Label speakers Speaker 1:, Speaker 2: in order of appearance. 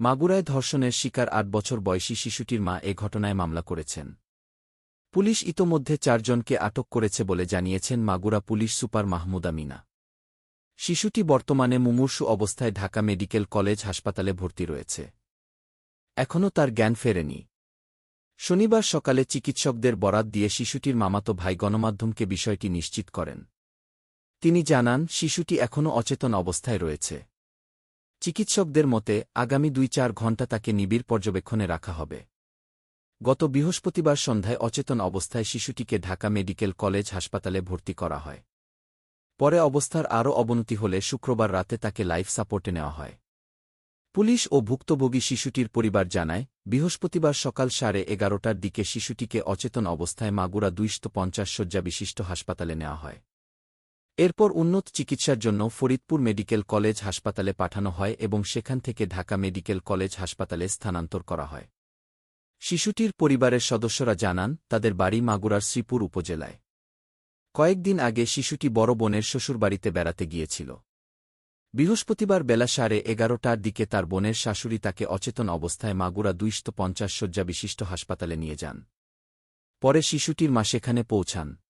Speaker 1: মাগুরায় ধর্ষণের শিকার আট বছর বয়সী শিশুটির মা এ ঘটনায় মামলা করেছেন। পুলিশ ইতোমধ্যে চারজনকে আটক করেছে বলে জানিয়েছেন মাগুরা পুলিশ সুপার মাহমুদা মিনা। শিশুটি বর্তমানে মুমূর্ষু অবস্থায় ঢাকা মেডিকেল কলেজ হাসপাতালে ভর্তি রয়েছে। এখনও তার জ্ঞান ফেরেনি। শনিবার সকালে চিকিৎসকদের বরাত দিয়ে শিশুটির মামাতো ভাই গণমাধ্যমকে বিষয়টি নিশ্চিত করেন। তিনি জানান, শিশুটি এখনও অচেতন অবস্থায় রয়েছে। চিকিৎসকদের মতে, আগামী দুই চার ঘণ্টা তাকে নিবিড় পর্যবেক্ষণে রাখা হবে। গত বৃহস্পতিবার সন্ধ্যায় অচেতন অবস্থায় শিশুটিকে ঢাকা মেডিকেল কলেজ হাসপাতালে ভর্তি করা হয়। পরে অবস্থার আরও অবনতি হলে শুক্রবার রাতে তাকে লাইফ সাপোর্টে নেওয়া হয়। পুলিশ ও ভুক্তভোগী শিশুটির পরিবার জানায়, বৃহস্পতিবার সকাল সাড়ে এগারোটার দিকে শিশুটিকে অচেতন অবস্থায় মাগুরা দুইশত পঞ্চাশ শয্যা বিশিষ্ট হাসপাতালে নেওয়া হয়। এরপর উন্নত চিকিৎসার জন্য ফরিদপুর মেডিকেল কলেজ হাসপাতালে পাঠানো হয় এবং সেখান থেকে ঢাকা মেডিকেল কলেজ হাসপাতালে স্থানান্তর করা হয়। শিশুটির পরিবারের সদস্যরা জানান, তাদের বাড়ি মাগুরার শ্রীপুর উপজেলায়। কয়েকদিন আগে শিশুটি বড় বোনের শ্বশুরবাড়িতে বেড়াতে গিয়েছিল। বৃহস্পতিবার বেলা সাড়ে এগারোটার দিকে তার বোনের শাশুড়ি তাকে অচেতন অবস্থায় মাগুরা দুইশত পঞ্চাশ শয্যা বিশিষ্ট হাসপাতালে নিয়ে যান। পরে শিশুটির মা সেখানে পৌঁছান।